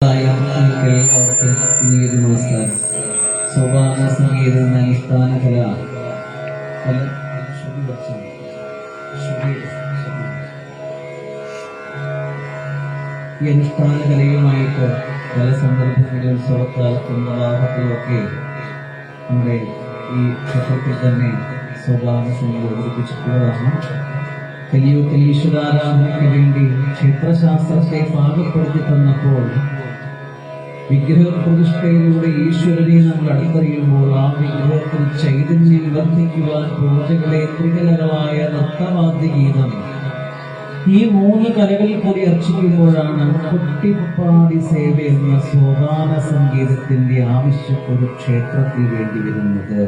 എല്ലാവർക്കും ഇനിയൊരു നമസ്കാരം സോപാന സംഗീതം എന്ന അനുഷ്ഠാന കല. ഈ അനുഷ്ഠാന കലയുമായിട്ട് പല സന്ദർഭങ്ങളിൽ ഉത്സവക്കാലത്തും വിവാഹത്തിലും ഒക്കെ നമ്മുടെ ഈ ക്ഷേത്രത്തിൽ തന്നെ സ്വഭാവ സംഗീതം അവതരിപ്പിച്ചിട്ടുള്ളതാണ് കലിയുഗത്തിൽ ഈശ്വരാരാധനയ്ക്ക് വേണ്ടി ക്ഷേത്രശാസ്ത്രത്തെ പാകപ്പെടുത്തി തന്നപ്പോൾ വിഗ്രഹ പ്രതിഷ്ഠയിലൂടെ ഈശ്വരനെ നമ്മൾ അടുത്തറിയുമ്പോൾ ആ വിഗ്രഹത്തിൽ ചൈതന്യം വർദ്ധിക്കുവാൻ പൂജകളെ ത്രികലകളായ നൃത്തവാദ്യ ഗീതം. ഈ മൂന്ന് കലകളിൽ കൂടി അർച്ചിക്കുമ്പോഴാണ് കുട്ടിപ്പാടി സേവ എന്ന സോപാന സംഗീതത്തിന്റെ ആവശ്യം ഒരു ക്ഷേത്രത്തിൽ വേണ്ടി വരുന്നത്.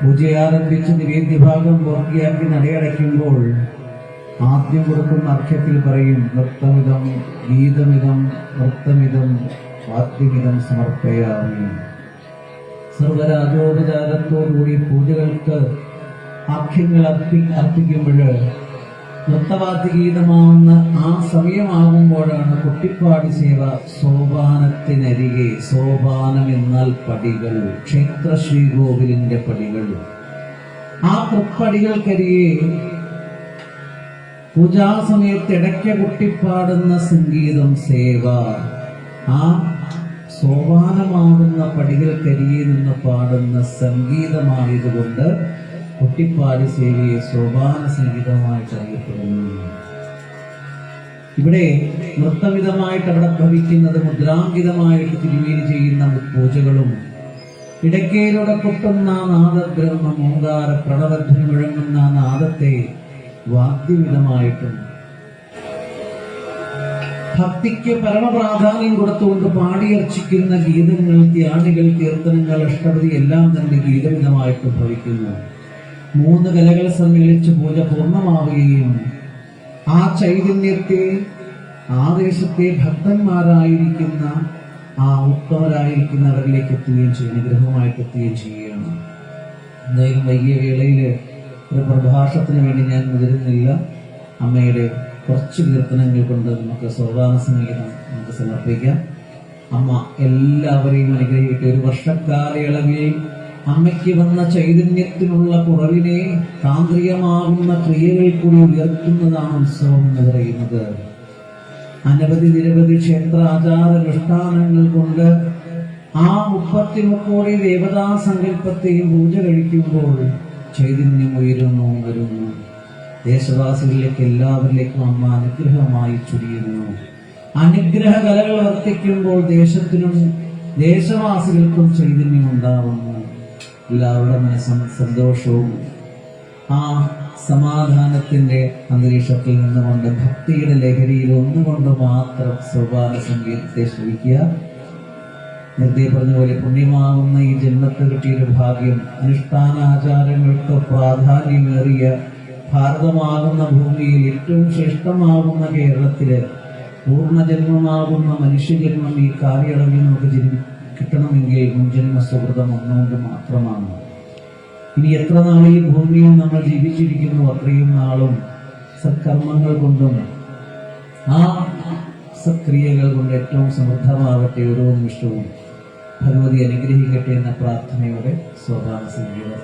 പൂജ ആരംഭിച്ച് നിവേദ്യഭാഗം പൂർത്തിയാക്കി നടയടയ്ക്കുമ്പോൾ ആദ്യം കൊടുക്കുന്ന അർഘ്യത്തിൽ പറയും നൃത്തമിതം ഗീതമിതം നൃത്തമിതം വാദ്യമിതം സമർപ്പയാമി. സർവരാജോപചാരത്തോടുകൂടി പൂജകൾക്ക് ആഖ്യങ്ങൾ അർപ്പി അർപ്പിക്കുമ്പോൾ നൃത്തവാദ്യഗീതമാവുന്ന ആ സമയമാകുമ്പോഴാണ് കുട്ടിപ്പാടി സേവ സോപാനത്തിനരികെ സോപാനം എന്നാൽ പടികൾ ക്ഷേത്ര ശ്രീകോവിലിന്റെ പടികൾ. ആ തൃപ്പടികൾക്കരികെ പൂജാസമയത്ത് ഇടയ്ക്ക കുട്ടിപ്പാടുന്ന സംഗീതം സേവ. ആ സോപാനമാകുന്ന പടികൾക്കരിയിൽ നിന്ന് പാടുന്ന സംഗീതമായതുകൊണ്ട് കുട്ടിപ്പാടി സേവയെ സോപാന സംഗീതമായിട്ട് അറിയപ്പെടുന്നു. ഇവിടെ നൃത്തവിധമായിട്ട് അവിടെ ഭവിക്കുന്നത് മുദ്രാങ്കിതമായിട്ട് തിരുമേനി ചെയ്യുന്ന പൂജകളും ഇടയ്ക്കയിലൂടെ കൊട്ടുന്ന നാദബ്രഹ്മ ഓങ്കാര പ്രണവധ്വനി മുഴങ്ങുന്ന നാദത്തെ വാദ്യവിധമായിട്ടും ഭക്തിക്ക് പരമപ്രാധാന്യം കൊടുത്തുകൊണ്ട് പാടിയർച്ചിക്കുന്ന ഗീതങ്ങൾ ത്യാണികൾ കീർത്തനങ്ങൾ അഷ്ടപതി എല്ലാം തന്നെ ഗീതവിധമായിട്ട് ഭവിക്കുന്നു. മൂന്ന് കലകൾ സമ്മേളിച്ച് പൂജ പൂർണമാവുകയും ആ ചൈതന്യത്തെ ആദേശത്തെ ഭക്തന്മാരായിരിക്കുന്ന ആ ഉത്തമരായിരിക്കുന്നവരിലേക്ക് എത്തുകയും ചെയ്യും അനുഗ്രഹമായിട്ട് എത്തുകയും ചെയ്യുകയാണ്. എന്തായാലും വൈകിയ വേളയിൽ ഒരു പ്രഭാഷണത്തിന് വേണ്ടി ഞാൻ മുതിരുന്നില്ല. അമ്മയുടെ കുറച്ച് കീർത്തനങ്ങൾ കൊണ്ട് നമുക്ക് സോപാന സംഗീതം നമുക്ക് സമർപ്പിക്കാം. അമ്മ എല്ലാവരെയും അനുഗ്രഹിക്കട്ടെ. ഒരു വർഷക്കാലയളവിൽ അമ്മയ്ക്ക് വന്ന ചൈതന്യത്തിനുള്ള കുറവിനെ താന്ത്രികമാകുന്ന ക്രിയകൾ കൂടി ഉയർത്തുന്നതാണ് ഉത്സവം എന്ന് പറയുന്നത്. അനവധി നിരവധി ക്ഷേത്ര ആചാരാനുഷ്ഠാനങ്ങൾ കൊണ്ട് ആ മുപ്പത്തി മുക്കോടി ദേവതാ സങ്കല്പത്തെയും പൂജ കഴിക്കുമ്പോൾ ചൈതന്യം ഉയരുന്നു വരുന്നു. ദേശവാസികളിലേക്ക് എല്ലാവരിലേക്കും അമ്മ അനുഗ്രഹമായി ചുരിയുന്നു. അനുഗ്രഹ കലകൾ വർത്തിക്കുമ്പോൾ ദേശത്തിനും ദേശവാസികൾക്കും ചൈതന്യം ഉണ്ടാവുന്നു. എല്ലാവരുടെ മനസ്സും സന്തോഷവും ആ സമാധാനത്തിന്റെ അന്തരീക്ഷത്തിൽ നിന്നുകൊണ്ട് ഭക്തിയുടെ ലഹരിയിൽ ഒന്നുകൊണ്ട് മാത്രം സോപാന സംഗീതത്തെ ശ്രവിക്കുക. നേരത്തെ പറഞ്ഞ പോലെ പുണ്യമാകുന്ന ഈ ജന്മത്തെ കിട്ടിയൊരു ഭാഗ്യം അനുഷ്ഠാനാചാരങ്ങൾക്ക് പ്രാധാന്യമേറിയ ഭാരതമാകുന്ന ഭൂമിയിൽ ഏറ്റവും ശ്രേഷ്ഠമാകുന്ന കേരളത്തിൽ പൂർണജന്മമാകുന്ന മനുഷ്യജന്മം ഈ കാലയളവിൽ നമുക്ക് ജന്മ കിട്ടണമെങ്കിൽ മുൻജന്മ സുഹൃതം ഒന്നുകൊണ്ട് മാത്രമാണ്. ഇനി എത്ര നാൾ ഈ ഭൂമിയിൽ നമ്മൾ ജീവിച്ചിരിക്കുന്നു അത്രയും നാളും സത്കർമ്മങ്ങൾ കൊണ്ടും ആ സക്രിയകൾ കൊണ്ട് ഏറ്റവും സമൃദ്ധമാകട്ടെ ഓരോ നിമിഷവും. ഭഗവതി അനുഗ്രഹിക്കട്ടെ എന്ന പ്രാർത്ഥനയോടെ സോപാന സംഗീതം